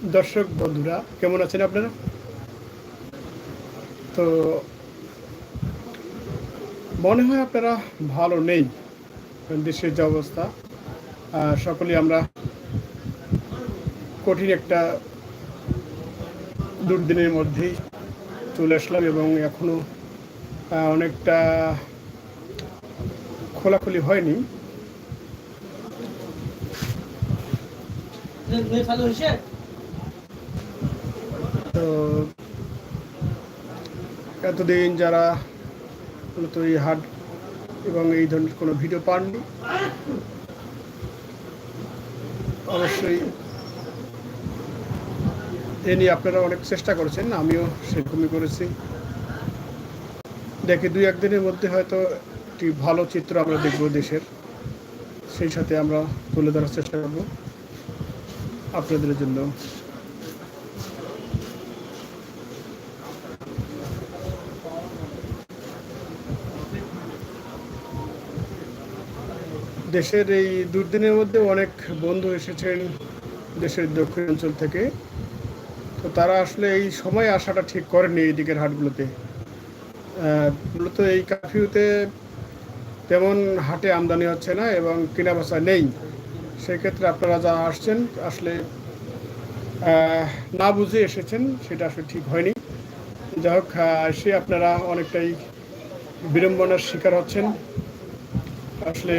দর্শক বন্ধুরা কেমন আছেন আপনারা? তো মনে হয় আপনারা ভালো নেই দেশের যে অবস্থা। আহ, সকলেই আমরা কঠিন একটা দুর্দিনের মধ্যেই চলে আসলাম এবং এখনও অনেকটা খোলাখুলি হয়নি। হয়েছে? তো এতদিন যারা মূলত এই হাট এবং এই ধরনের কোনো ভিডিও পাননি, অবশ্যই এ নিয়ে আপনারা অনেক চেষ্টা করেছেন, আমিও সেরকমই করেছি। দেখি দুই একদিনের মধ্যে হয়তো একটি ভালো চিত্র আমরা দেখব দেশের। সেই সাথে আমরা তুলে ধরার চেষ্টা করব। আপনাদের জন্য দেশের এই দুর্দিনের মধ্যে অনেক বন্ধু এসেছেন দেশের দক্ষিণ অঞ্চল থেকে। তো তারা আসলে এই সময় আসাটা ঠিক করেনি এই দিকের হাটগুলোতে। মূলত এই কারফিউতে তেমন হাটে আমদানি হচ্ছে না এবং কেনা বেচা নেই। সেক্ষেত্রে আপনারা যা আসছেন, আসলে না বুঝে এসেছেন, সেটা আসলে ঠিক হয়নি। যাই হোক এসে আপনারা অনেকটাই বিড়ম্বনার শিকার হচ্ছেন। আসলে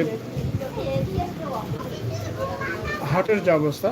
হাটের যে অবস্থা?